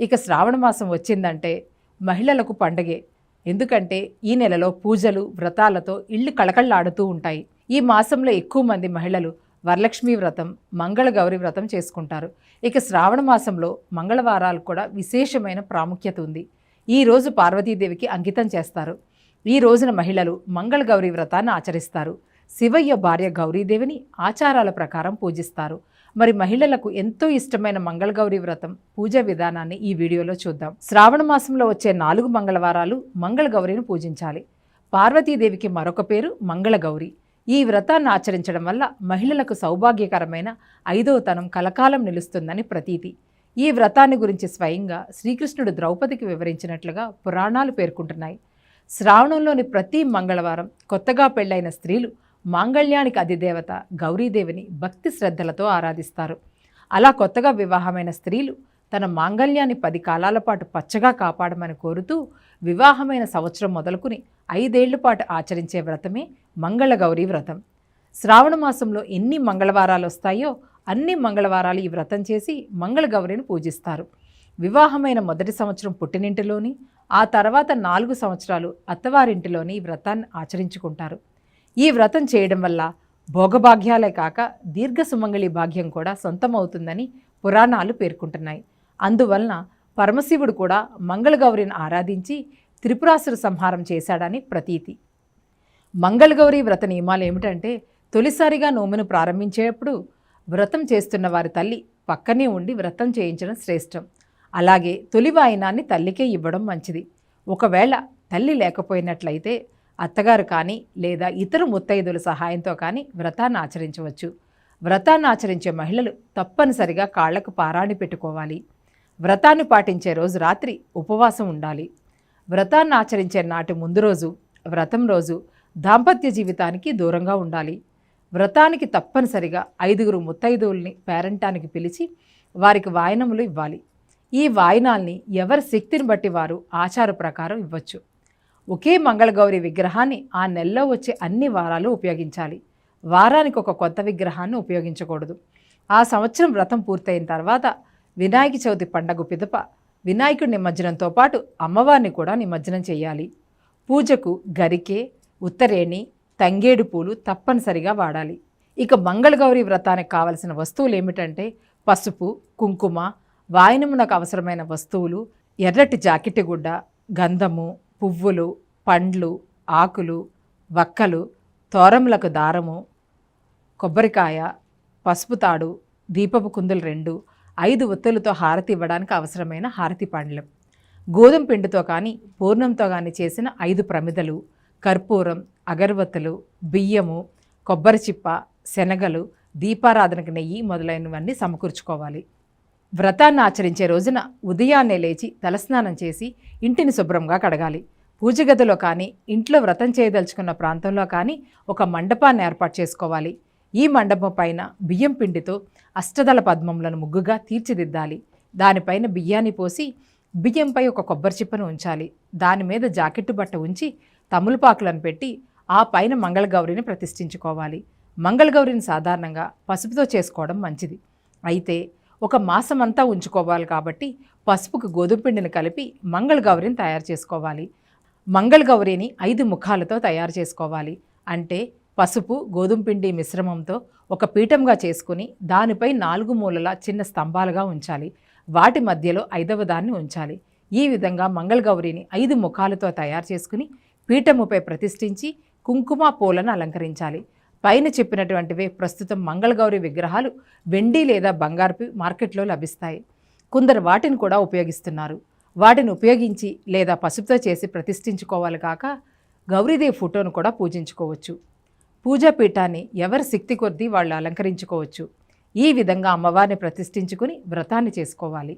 ఇక శ్రావణ మాసం వచ్చిందంటే మహిళలకు పండగే. ఎందుకంటే ఈ నెలలో పూజలు వ్రతాలతో ఇళ్ళు కళకళలాడుతూ ఉంటాయి. ఈ మాసంలో ఎక్కువ మంది మహిళలు వరలక్ష్మి వ్రతం మంగళగౌరి వ్రతం చేసుకుంటారు. ఇక శ్రావణ మాసంలో మంగళవారాలు కూడా విశేషమైన ప్రాముఖ్యత ఉంది. ఈ రోజు పార్వతీదేవికి అంకితం చేస్తారు. ఈ రోజున మహిళలు మంగళగౌరి వ్రతాన్ని ఆచరిస్తారు. శివయ్య భార్య గౌరీదేవిని ఆచారాల ప్రకారం పూజిస్తారు. మరి మహిళలకు ఎంతో ఇష్టమైన మంగళగౌరి వ్రతం పూజ విధానాన్ని ఈ వీడియోలో చూద్దాం. శ్రావణ మాసంలో వచ్చే నాలుగు మంగళవారాలు మంగళగౌరిని పూజించాలి. పార్వతీదేవికి మరొక పేరు మంగళగౌరి. ఈ వ్రతాన్ని ఆచరించడం వల్ల మహిళలకు సౌభాగ్యకరమైన ఐదవ తనం కలకాలం నిలుస్తుందని ప్రతీతి. ఈ వ్రతాన్ని గురించి స్వయంగా శ్రీకృష్ణుడు ద్రౌపదికి వివరించినట్లుగా పురాణాలు పేర్కొంటున్నాయి. శ్రావణంలోని ప్రతి మంగళవారం కొత్తగా పెళ్ళైన స్త్రీలు మాంగళ్యానికి అధిదేవత గౌరీదేవిని భక్తి శ్రద్ధలతో ఆరాధిస్తారు. అలా కొత్తగా వివాహమైన స్త్రీలు తన మాంగళ్యాన్ని పది కాలాల పాటు పచ్చగా కాపాడమని కోరుతూ వివాహమైన సంవత్సరం మొదలుకుని ఐదేళ్ళ పాటు ఆచరించే వ్రతమే మంగళగౌరీ వ్రతం. శ్రావణ మాసంలో ఎన్ని మంగళవారాలు వస్తాయో అన్ని మంగళవారాలు ఈ వ్రతం చేసి మంగళగౌరిని పూజిస్తారు. వివాహమైన మొదటి సంవత్సరం పుట్టినింటిలోని ఆ తర్వాత నాలుగు సంవత్సరాలు అత్తవారింటిలోని ఈ వ్రతాన్ని ఆచరించుకుంటారు. ఈ వ్రతం చేయడం వల్ల భోగభాగ్యాలే కాక దీర్ఘ సుమంగళి భాగ్యం కూడా సొంతమవుతుందని పురాణాలు పేర్కొంటున్నాయి. అందువలన పరమశివుడు కూడా మంగళగౌరిని ఆరాధించి త్రిపురాసుర సంహారం చేశాడని ప్రతీతి. మంగళగౌరి వ్రత నియమాలు ఏమిటంటే తొలిసారిగా నోమును ప్రారంభించేటప్పుడు వ్రతం చేస్తున్న వారి తల్లి పక్కనే ఉండి వ్రతం చేయించడం శ్రేష్టం. అలాగే తొలి వాయినాన్ని తల్లికే ఇవ్వడం మంచిది. ఒకవేళ తల్లి లేకపోయినట్లయితే అత్తగారు కానీ లేదా ఇతర ముత్తైదుల సహాయంతో కానీ వ్రతాన్ని ఆచరించవచ్చు. వ్రతాన్ని ఆచరించే మహిళలు తప్పనిసరిగా కాళ్ళకు పారాణి పెట్టుకోవాలి. వ్రతాన్ని పాటించే రోజు రాత్రి ఉపవాసం ఉండాలి. వ్రతాన్ని ఆచరించే నాటి ముందు రోజు వ్రతం రోజు దాంపత్య జీవితానికి దూరంగా ఉండాలి. వ్రతానికి తప్పనిసరిగా ఐదుగురు ముత్తైదువుల్ని పేరంటానికి పిలిచి వారికి వాయనములు ఇవ్వాలి. ఈ వాయినాల్ని ఎవరి శక్తిని బట్టి వారు ఆచార ప్రకారం ఇవ్వచ్చు. ఒకే మంగళగౌరి విగ్రహాన్ని ఆ నెలలో వచ్చే అన్ని వారాలు ఉపయోగించాలి. వారానికి ఒక కొత్త విగ్రహాన్ని ఉపయోగించకూడదు. ఆ సంవత్సరం వ్రతం పూర్తయిన తర్వాత వినాయక చవితి పండగ పిదప వినాయకుడి నిమజ్జనంతో పాటు అమ్మవారిని కూడా నిమజ్జనం చేయాలి. పూజకు గరికే ఉత్తరేణి తంగేడు పూలు తప్పనిసరిగా వాడాలి. ఇక మంగళగౌరి వ్రతానికి కావలసిన వస్తువులు ఏమిటంటే పసుపు కుంకుమ వాయనమునకు అవసరమైన వస్తువులు ఎర్రటి జాకెట్ గుడ్డ గంధము పువ్వులు పండ్లు ఆకులు వక్కలు తోరములకు దారము కొబ్బరికాయ పసుపు తాడు దీపపు కుందులు రెండు ఐదు ఒత్తులతో హారతి ఇవ్వడానికి అవసరమైన హారతి పండ్లు. గోధుమ పిండితో కానీ పూర్ణంతో కానీ చేసిన ఐదు ప్రమిదలు కర్పూరం అగరవత్తులు బియ్యము కొబ్బరి చిప్ప శనగలు దీపారాధనకు నెయ్యి మొదలైనవన్నీ సమకూర్చుకోవాలి. వ్రతాన్ని ఆచరించే రోజున ఉదయాన్నే లేచి తలస్నానం చేసి ఇంటిని శుభ్రంగా కడగాలి. పూజ గదిలో కానీ ఇంట్లో వ్రతం చేయదలుచుకున్న ప్రాంతంలో కానీ ఒక మండపాన్ని ఏర్పాటు చేసుకోవాలి. ఈ మండపం పైన బియ్యం పిండితో అష్టదళ పద్మములను ముగ్గుగా తీర్చిదిద్దాలి. దానిపైన బియ్యాన్ని పోసి బియ్యంపై ఒక కొబ్బరి చిప్పను ఉంచాలి. దాని మీద జాకెట్టు బట్ట ఉంచి తములపాకులను పెట్టి ఆ పైన మంగళగౌరిని ప్రతిష్ఠించుకోవాలి. మంగళగౌరిని సాధారణంగా పసుపుతో చేసుకోవడం మంచిది. అయితే ఒక మాసమంతా ఉంచుకోవాలి కాబట్టి పసుపుకు గోధుమ పిండిని కలిపి మంగళగౌరిని తయారు చేసుకోవాలి. మంగళగౌరిని ఐదు ముఖాలతో తయారు చేసుకోవాలి. అంటే పసుపు గోధుమ పిండి మిశ్రమంతో ఒక పీఠంగా చేసుకుని దానిపై నాలుగు మూలల చిన్న స్తంభాలుగా ఉంచాలి. వాటి మధ్యలో ఐదవ దాన్ని ఉంచాలి. ఈ విధంగా మంగళగౌరిని ఐదు ముఖాలతో తయారు చేసుకుని పీఠముపై ప్రతిష్ఠించి కుంకుమ పూలను అలంకరించాలి. పైన చెప్పినటువంటివే ప్రస్తుతం మంగళగౌరి విగ్రహాలు వెండి లేదా బంగారుపి మార్కెట్లో లభిస్తాయి. కొందరు వాటిని కూడా ఉపయోగిస్తున్నారు. వాటిని ఉపయోగించి లేదా పసుపుతో చేసి ప్రతిష్ఠించుకోవాలి కాక గౌరీదేవి ఫోటోను కూడా పూజించుకోవచ్చు. పూజా పీఠాన్ని ఎవరి శక్తి కొద్దీ వాళ్ళు అలంకరించుకోవచ్చు. ఈ విధంగా అమ్మవారిని ప్రతిష్ఠించుకుని వ్రతాన్ని చేసుకోవాలి.